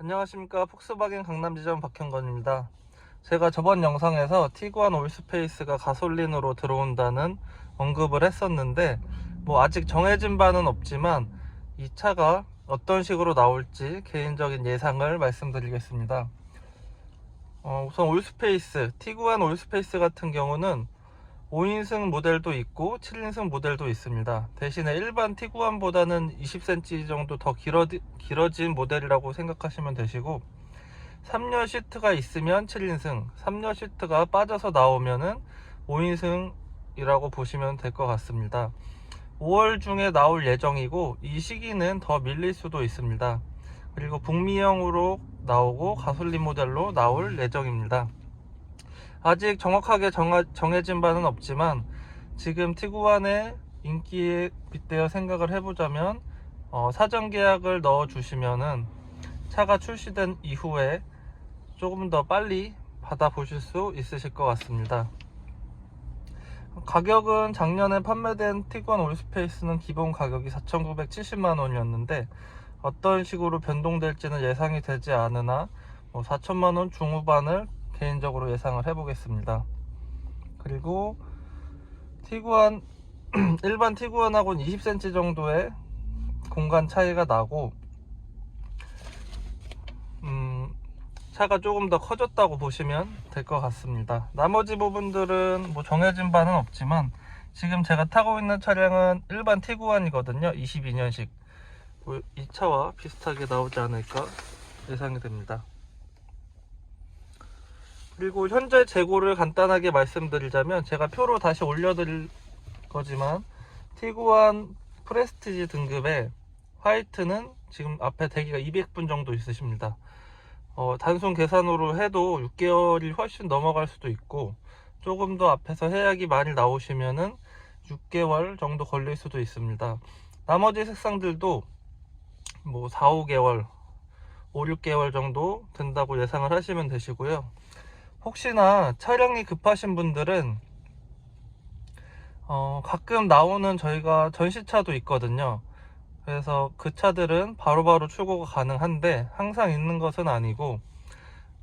안녕하십니까. 폭스바겐 강남지점 박형건입니다. 제가 저번 영상에서 티구안 올스페이스가 가솔린으로 들어온다는 언급을 했었는데 뭐 아직 정해진 바는 없지만 이 차가 어떤 식으로 나올지 개인적인 예상을 말씀드리겠습니다. 어, 우선 올스페이스 티구안 올스페이스 같은 경우는 5인승 모델도 있고 7인승 모델도 있습니다. 대신에 일반 티구안보다는 20cm 정도 더 길어, 길어진 모델이라고 생각하시면 되시고 3열 시트가 있으면 7인승, 3열 시트가 빠져서 나오면은 5인승이라고 보시면 될 것 같습니다. 5월 중에 나올 예정이고 이 시기는 더 밀릴 수도 있습니다. 그리고 북미형으로 나오고 가솔린 모델로 나올 예정입니다. 아직 정확하게 정하, 정해진 바는 없지만 지금 티구안의 인기에 빗대어 생각을 해보자면 어, 사전 계약을 넣어 주시면은 차가 출시된 이후에 조금 더 빨리 받아보실 수 있으실 것 같습니다. 가격은 작년에 판매된 티구안 올스페이스는 기본 가격이 4,970만 원이었는데 어떤 식으로 변동될지는 예상이 되지 않으나 뭐 4천만 원 중후반을 개인적으로 예상을 해보겠습니다. 그리고 티구안 일반 티구안하고는 20cm 정도의 공간 차이가 나고 음, 차가 조금 더 커졌다고 보시면 될 것 같습니다. 나머지 부분들은 뭐 정해진 바는 없지만 지금 제가 타고 있는 차량은 일반 티구안이거든요. 22년식 뭐이 차와 비슷하게 나오지 않을까 예상이 됩니다. 그리고 현재 재고를 간단하게 말씀드리자면 제가 표로 다시 올려드릴 거지만 티구안 프레스티지 등급의 화이트는 지금 앞에 대기가 200분 정도 있으십니다. 어, 단순 계산으로 해도 6개월이 훨씬 넘어갈 수도 있고 조금 더 앞에서 해약이 많이 나오시면은 6개월 정도 걸릴 수도 있습니다. 나머지 색상들도 뭐 4, 5개월, 5, 6개월 정도 된다고 예상을 하시면 되시고요. 혹시나 차량이 급하신 분들은 어, 가끔 나오는 저희가 전시차도 있거든요. 그래서 그 차들은 바로 바로 출고가 가능한데 항상 있는 것은 아니고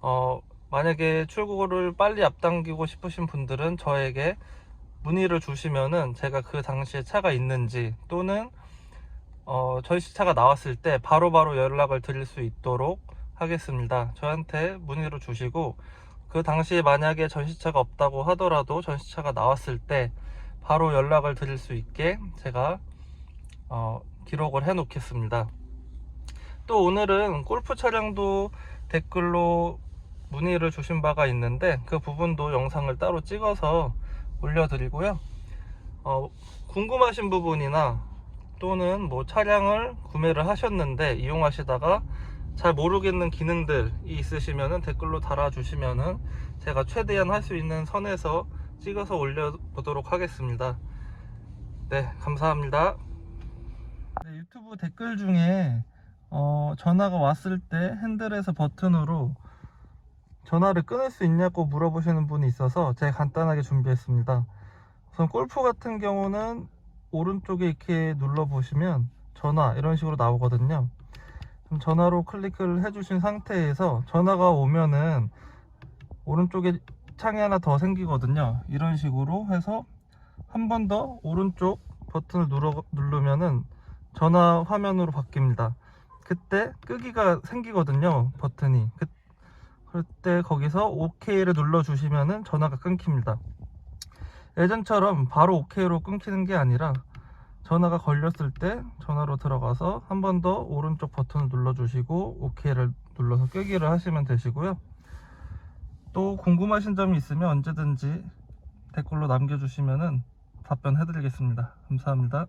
어, 만약에 출고를 빨리 앞당기고 싶으신 분들은 저에게 문의를 주시면은 제가 그 당시에 차가 있는지 또는 어, 전시차가 나왔을 때 바로바로 연락을 드릴 수 있도록 하겠습니다. 저한테 문의를 주시고 그 당시에 만약에 전시차가 없다고 하더라도 전시차가 나왔을 때 바로 연락을 드릴 수 있게 제가 어, 기록을 해 놓겠습니다. 또 오늘은 골프 차량도 댓글로 문의를 주신 바가 있는데 그 부분도 영상을 따로 찍어서 올려드리고요. 어, 궁금하신 부분이나 또는 뭐 차량을 구매를 하셨는데 이용하시다가 잘 모르겠는 기능들이 있으시면 댓글로 달아주시면은 제가 최대한 할 수 있는 선에서 찍어서 올려보도록 하겠습니다. 네, 감사합니다. 네, 유튜브 댓글 중에 어, 전화가 왔을 때 핸들에서 버튼으로 전화를 끊을 수 있냐고 물어보시는 분이 있어서 제가 간단하게 준비했습니다. 우선 골프 같은 경우는 오른쪽에 이렇게 눌러 보시면 전화 이런 식으로 나오거든요. 그럼 전화로 클릭을 해주신 상태에서 전화가 오면은 오른쪽에 창이 하나 더 생기거든요. 이런 식으로 해서 한 번 더 오른쪽 버튼을 눌러, 누르면은 전화 화면으로 바뀝니다. 그때 끄기가 생기거든요. 버튼이. 그, 그때 거기서 OK를 눌러 주시면은 전화가 끊깁니다. 예전처럼 바로 OK로 끊기는 게 아니라 전화가 걸렸을 때 전화로 들어가서 한 번 더 오른쪽 버튼을 눌러주시고 OK를 눌러서 끄기를 하시면 되시고요. 또 궁금하신 점이 있으면 언제든지 댓글로 남겨주시면 답변 해드리겠습니다. 감사합니다.